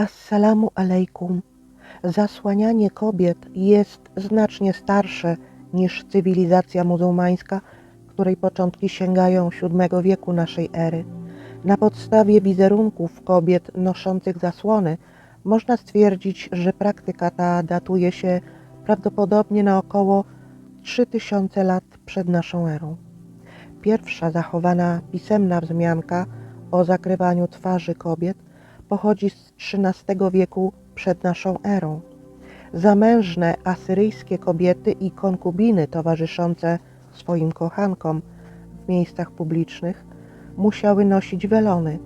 Assalamu alaikum. Zasłanianie kobiet jest znacznie starsze niż cywilizacja muzułmańska, której początki sięgają VII wieku naszej ery. Na podstawie wizerunków kobiet noszących zasłony można stwierdzić, że praktyka ta datuje się prawdopodobnie na około 3000 lat przed naszą erą. Pierwsza zachowana pisemna wzmianka o zakrywaniu twarzy kobiet pochodzi z XIII wieku przed naszą erą. Zamężne asyryjskie kobiety i konkubiny towarzyszące swoim kochankom w miejscach publicznych musiały nosić welony.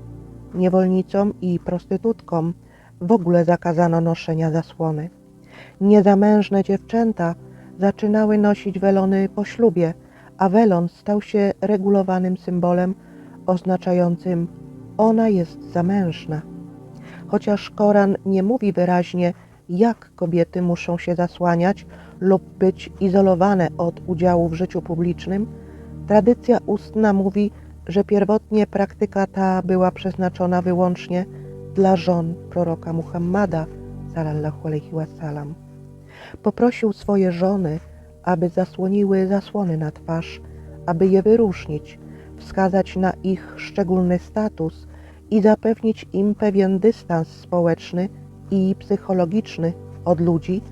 Niewolnicom i prostytutkom w ogóle zakazano noszenia zasłony. Niezamężne dziewczęta zaczynały nosić welony po ślubie, a welon stał się regulowanym symbolem oznaczającym ona jest zamężna. Chociaż Koran nie mówi wyraźnie, jak kobiety muszą się zasłaniać lub być izolowane od udziału w życiu publicznym, tradycja ustna mówi, że pierwotnie praktyka ta była przeznaczona wyłącznie dla żon proroka Muhammada, sallallahu alaihi wasallam. Poprosił swoje żony, aby zasłoniły zasłony na twarz, aby je wyróżnić, wskazać na ich szczególny status i zapewnić im pewien dystans społeczny i psychologiczny od ludzi,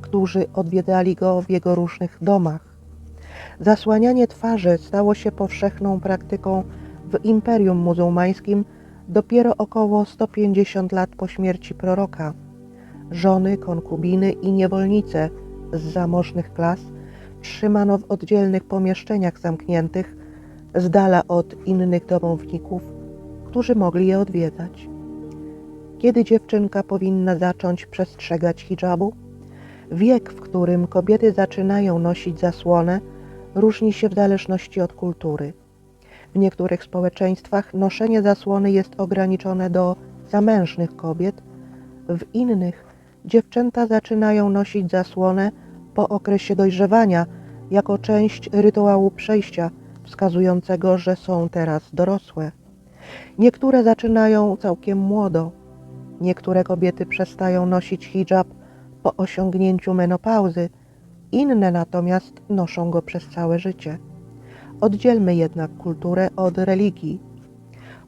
którzy odwiedzali go w jego różnych domach. Zasłanianie twarzy stało się powszechną praktyką w Imperium Muzułmańskim dopiero około 150 lat po śmierci proroka. Żony, konkubiny i niewolnice z zamożnych klas trzymano w oddzielnych pomieszczeniach zamkniętych, z dala od innych domowników, którzy mogli je odwiedzać. Kiedy dziewczynka powinna zacząć przestrzegać hijabu? Wiek, w którym kobiety zaczynają nosić zasłonę, różni się w zależności od kultury. W niektórych społeczeństwach noszenie zasłony jest ograniczone do zamężnych kobiet, w innych dziewczęta zaczynają nosić zasłonę po okresie dojrzewania jako część rytuału przejścia, wskazującego, że są teraz dorosłe. Niektóre zaczynają całkiem młodo. Niektóre kobiety przestają nosić hijab po osiągnięciu menopauzy, inne natomiast noszą go przez całe życie. Oddzielmy jednak kulturę od religii.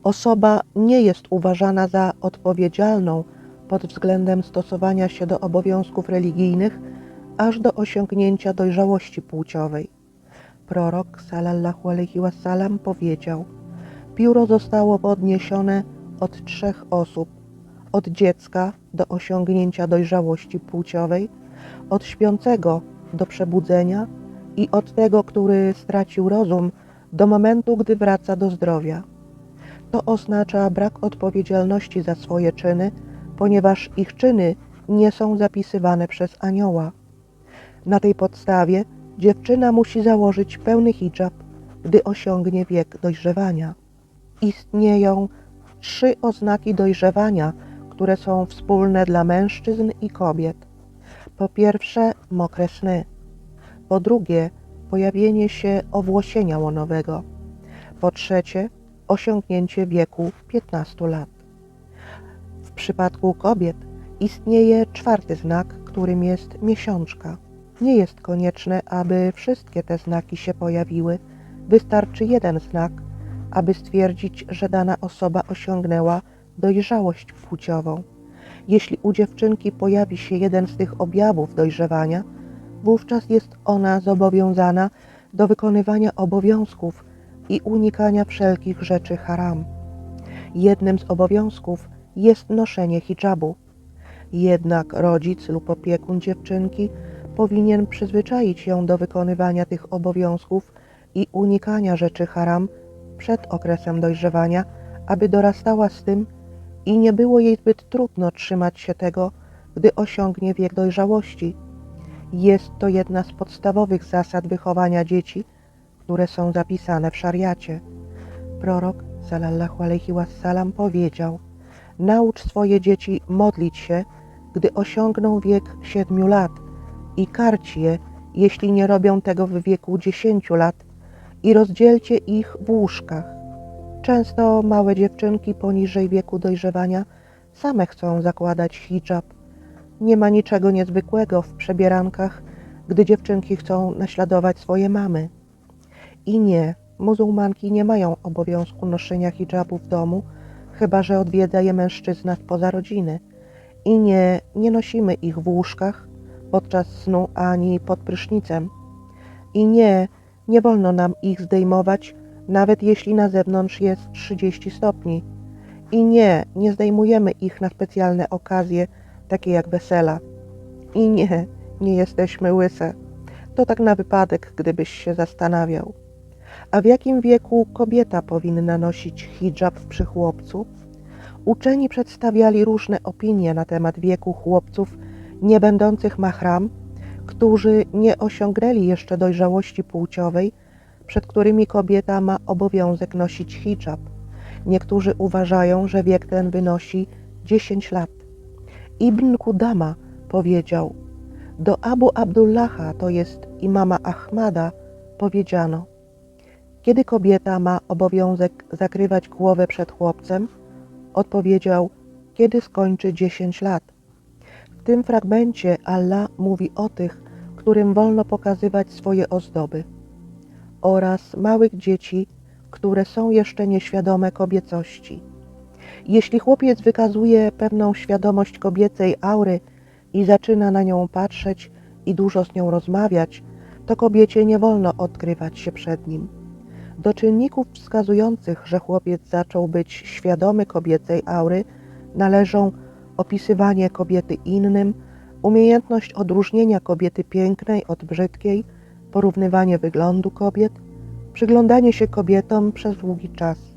Osoba nie jest uważana za odpowiedzialną pod względem stosowania się do obowiązków religijnych aż do osiągnięcia dojrzałości płciowej. Prorok sallallahu alaihi wasallam powiedział: Pióro zostało podniesione od trzech osób: od dziecka do osiągnięcia dojrzałości płciowej, od śpiącego do przebudzenia i od tego, który stracił rozum, do momentu, gdy wraca do zdrowia. To oznacza brak odpowiedzialności za swoje czyny, ponieważ ich czyny nie są zapisywane przez anioła. Na tej podstawie dziewczyna musi założyć pełny hijab, gdy osiągnie wiek dojrzewania. Istnieją trzy oznaki dojrzewania, które są wspólne dla mężczyzn i kobiet. Po pierwsze, mokre sny. Po drugie, pojawienie się owłosienia łonowego. Po trzecie, osiągnięcie wieku 15 lat. W przypadku kobiet istnieje czwarty znak, którym jest miesiączka. Nie jest konieczne, aby wszystkie te znaki się pojawiły. Wystarczy jeden znak, aby stwierdzić, że dana osoba osiągnęła dojrzałość płciową. Jeśli u dziewczynki pojawi się jeden z tych objawów dojrzewania, wówczas jest ona zobowiązana do wykonywania obowiązków i unikania wszelkich rzeczy haram. Jednym z obowiązków jest noszenie hijabu. Jednak rodzic lub opiekun dziewczynki powinien przyzwyczaić ją do wykonywania tych obowiązków i unikania rzeczy haram przed okresem dojrzewania, aby dorastała z tym i nie było jej zbyt trudno trzymać się tego, gdy osiągnie wiek dojrzałości. Jest to jedna z podstawowych zasad wychowania dzieci, które są zapisane w szariacie. Prorok sallallahu alaihi wasallam powiedział: Naucz swoje dzieci modlić się, gdy osiągną wiek siedmiu lat i karć je, jeśli nie robią tego w wieku dziesięciu lat i rozdzielcie ich w łóżkach. Często małe dziewczynki poniżej wieku dojrzewania same chcą zakładać hijab. Nie ma niczego niezwykłego w przebierankach, gdy dziewczynki chcą naśladować swoje mamy. I nie, muzułmanki nie mają obowiązku noszenia hijabu w domu, chyba że odwiedza je mężczyzna spoza rodziny. I nie, nie nosimy ich w łóżkach podczas snu ani pod prysznicem. I nie, nie wolno nam ich zdejmować, nawet jeśli na zewnątrz jest 30 stopni. I nie, nie zdejmujemy ich na specjalne okazje, takie jak wesela. I nie, nie jesteśmy łyse. To tak na wypadek, gdybyś się zastanawiał. A w jakim wieku kobieta powinna nosić hijab przy chłopcu? Uczeni przedstawiali różne opinie na temat wieku chłopców nie będących mahram, którzy nie osiągnęli jeszcze dojrzałości płciowej, przed którymi kobieta ma obowiązek nosić hijab. Niektórzy uważają, że wiek ten wynosi 10 lat. Ibn Kudama powiedział: Do Abu Abdullaha, to jest imama Ahmada, powiedziano: Kiedy kobieta ma obowiązek zakrywać głowę przed chłopcem, odpowiedział: Kiedy skończy 10 lat. Tym fragmencie Allah mówi o tych, którym wolno pokazywać swoje ozdoby, oraz małych dzieci, które są jeszcze nieświadome kobiecości. Jeśli chłopiec wykazuje pewną świadomość kobiecej aury i zaczyna na nią patrzeć i dużo z nią rozmawiać, to kobiecie nie wolno odkrywać się przed nim. Do czynników wskazujących, że chłopiec zaczął być świadomy kobiecej aury, należą opisywanie kobiety innym, umiejętność odróżnienia kobiety pięknej od brzydkiej, porównywanie wyglądu kobiet, przyglądanie się kobietom przez długi czas.